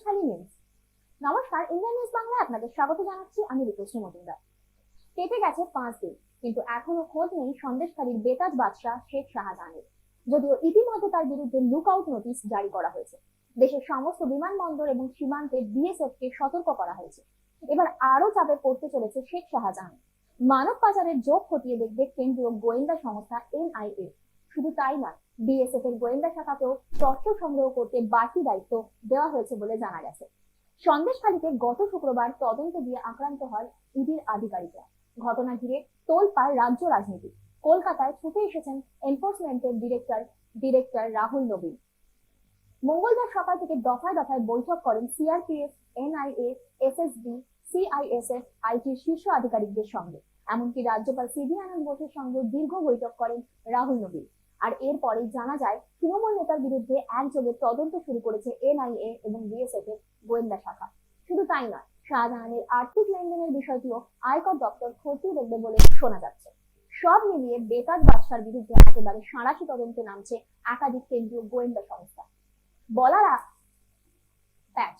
Sandeshkhali news নমস্কার, Indian news বাংলায় আপনাদের স্বাগত জানাচ্ছি। আমি মজুমদার। কেটে গেছে পাঁচ দিন, কিন্তু এখনও খোঁজ নেই সন্দেশখালীর বেতাজ বাদশাহ শেখ শাহজাহানের। যদিও ইতিমধ্যে তার বিরুদ্ধে লুক আউট নোটিশ জারি করা হয়েছে। দেশের সমস্ত বিমানবন্দর এবং সীমান্তে বিএসএফ কে সতর্ক করা হয়েছে। এবার আরও চাপে পড়তে চলেছে শেখ শাহজাহান। মানব পাচারের যোগ খতিয়ে দেখবে কেন্দ্রীয় গোয়েন্দা সংস্থা এনআইএ শুধু তাই নয় বিএসএফ এর গোয়েন্দা শাখাকেও তথ্য সংগ্রহ করতে বাড়তি দায়িত্ব দেওয়া হয়েছে বলে জানা গেছে। সন্দেশখালীতে গত শুক্রবার তদন্ত দিয়ে আক্রান্ত হয় ইডির আধিকারিকরা। ঘটনা ঘিরে তোলপাড় রাজ্য রাজনীতি। কলকাতায় ছুটে এসেছেন এনফোর্সমেন্টের ডিরেক্টর ডিরেক্টর রাহুল নবীন। মঙ্গলবার সকাল থেকে দফায় দফায় বৈঠক করেন সিআরপিএফ এনআইএ এসএসবি সিআইএসএফ আইটির শীর্ষ আধিকারিকদের সঙ্গে। এমনকি রাজ্যপাল সিবি আনন্দ বোসের সঙ্গে দীর্ঘ বৈঠক করেন রাহুল নবীন। আর এরপরে জানা যায়, তৃণমূল নেতার বিরুদ্ধে একযোগে তদন্ত শুরু করেছে এনআইএ এবং বিএসএফ এর গোয়েন্দা শাখা। শুধু তাই নয়, শাহজাহানের আর্থিক লেনদেনের বিষয়টিও আয়কর দপ্তর খতিয়ে দেখবে বলে শোনা যাচ্ছে। সব মিলিয়ে বেতাজ বাদশার বিরুদ্ধে একেবারে সাঁড়াশি তদন্তে নামছে একাধিক কেন্দ্রীয় গোয়েন্দা সংস্থা। বলার প্যাচ,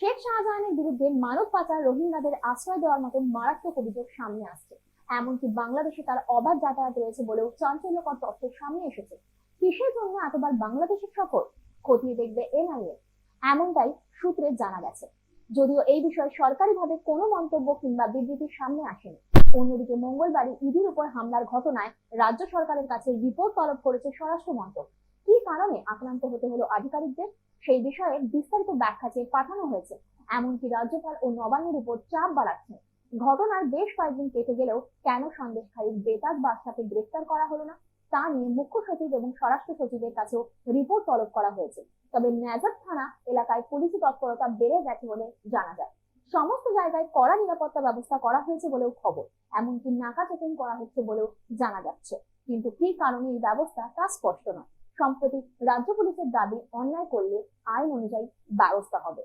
শেখ শাহজাহানের বিরুদ্ধে মানব পাচার রোহিঙ্গাদের আশ্রয় দেওয়ার মতো মারাত্মক অভিযোগ সামনে আসছে। এমনকি বাংলাদেশে তার অবাধ যাতায়াত রয়েছে বলেও চাঞ্চল্যকর তথ্য সামনে এসেছে। কিসের জন্য এতবার বাংলাদেশের সফর? খতিয়ে দেখবে এনআইএ। এমনটাই সূত্রে জানা গেছে। যদিও এই বিষয়ে সরকারিভাবে কোনো মন্তব্য কিংবা বিবৃতি সামনে আসেনি। অন্যদিকে মঙ্গলবারই ইডির উপর হামলার ঘটনায় রাজ্য সরকারের কাছে রিপোর্ট তলব করেছে স্বরাষ্ট্র মন্ত্রক। কি কারণে আক্রান্ত হতে হলো আধিকারিকদের? সেই বিষয়ে বিস্তারিত ব্যাখ্যা চেয়ে পাঠানো হয়েছে। এমনকি রাজ্যপাল ও নবান্নের উপর চাপ বাড়াচ্ছেন ঘটনার বেশ কয়েকদিন কেটে গেলেও কেন সন্দেশখালীর বেতাজ বাদশাকে গ্রেফতার করা হলো না, তা নিয়ে মুখ্য সচিব এবং স্বরাষ্ট্র সচিবের কাছেও রিপোর্ট তলব করা হয়েছে। তবে ন্যাজার থানা এলাকায় পুলিশি তৎপরতা বেড়ে গেছে বলে জানা যায়। সমস্ত জায়গায় কড়া নিরাপত্তা ব্যবস্থা করা হয়েছে বলেও খবর, এমনকি নাকা চেকিং করা হচ্ছে বলেও জানা যাচ্ছে। কিন্তু কি কারণে এই ব্যবস্থা তা স্পষ্ট নয়। সম্প্রতি রাজ্য পুলিশের দাবি অন্যায় করলে আইন অনুযায়ী ব্যবস্থা হবে।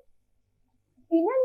নিউজ